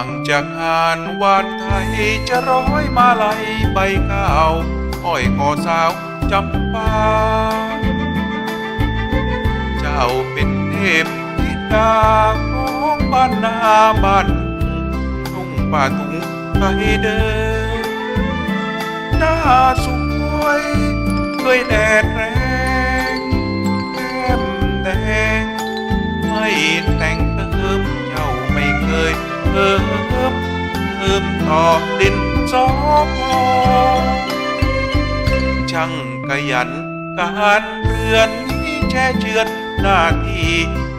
างจากงานวานไทยจะร้อยมาลัยใบข้าวอ้อยงอสาวจำปา เจ้าเป็นเทพธิดาของบ้านนาบ้านทุ่งป่าทุ่งไทยเดินหน้าสวยด้วยแดดแรง เพิ่มเพิ่มต่อดินสอพอช่างขยันการเรือนนี้แช่เชือนหน้าที่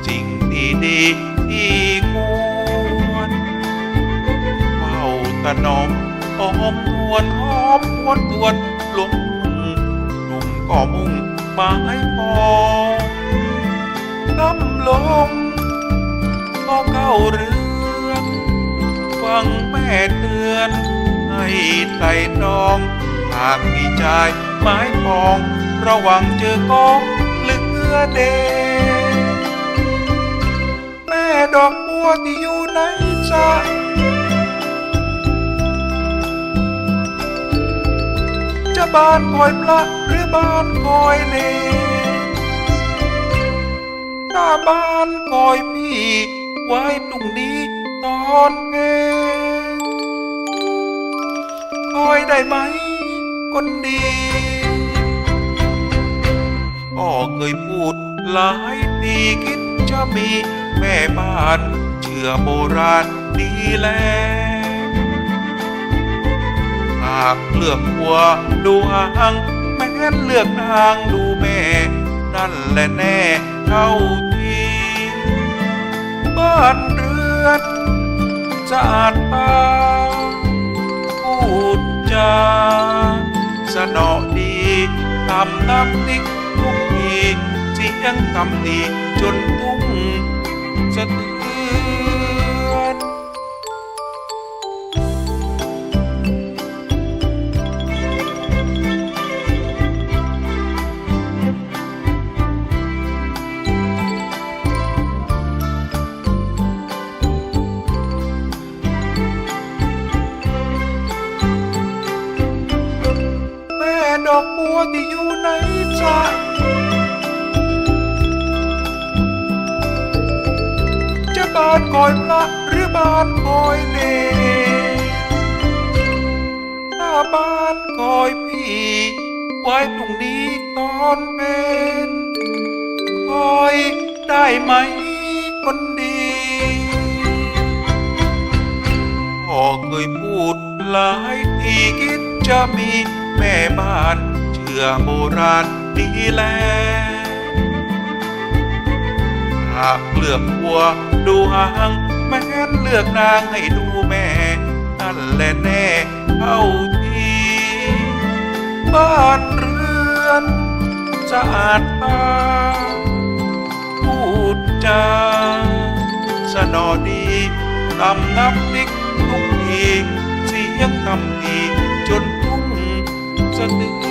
สิ่งที่ดีที่ควรเฝ้าตะนอมอ้อมทวนหอมหวนทวนหลงหนุ่มก็มุ่งหมายปองลำลงก็เข้าเรือ งแม่เตือน ให้ไต่ตรอง หากมีใจไม้ปอง ระวังเจอกองเหลือเดแม่ดอกบัวที่อยู่ในใจจะบานคอยพระหรือบานคอยเนหน้าบานคอยพี่ไว้ตรงนี้ ตอนเพลงคอยได้ไหม คนดีพ่อเคยพูดหลายปีคิดจะมีแม่บ้าน เชื่อโบราณดีแล้วหากเลือกหัวดูหางแม้นเลือกนางดูแม่ นั่นแหละแน่เท่าที อนสะอาดตาพูดจาสนอดีทำน้ำนิกทุกทีเสียงตำนีจนทุ่งสะเทือน ที่อยู่ในใจจะบานคอยพระหรือบานคอยเนรถ้าบานคอยพี่ ไว้พรุ่งนี้ตอนเป็นคอยได้ไหมคนดีพ่อเคยพูดหลายทีคิดจะมีแม่บ้าน อโบราณดีแล้วหากเลือกวัวดูหางแม้นเลือกนางให้ดูแม่นั่นแหละแน่เท่าทีบ้านเรือนสะอาดตาพูดจาสนอดีตำน้ำพริกทุกทีเสียงคำดีจนทุ่งสะเทื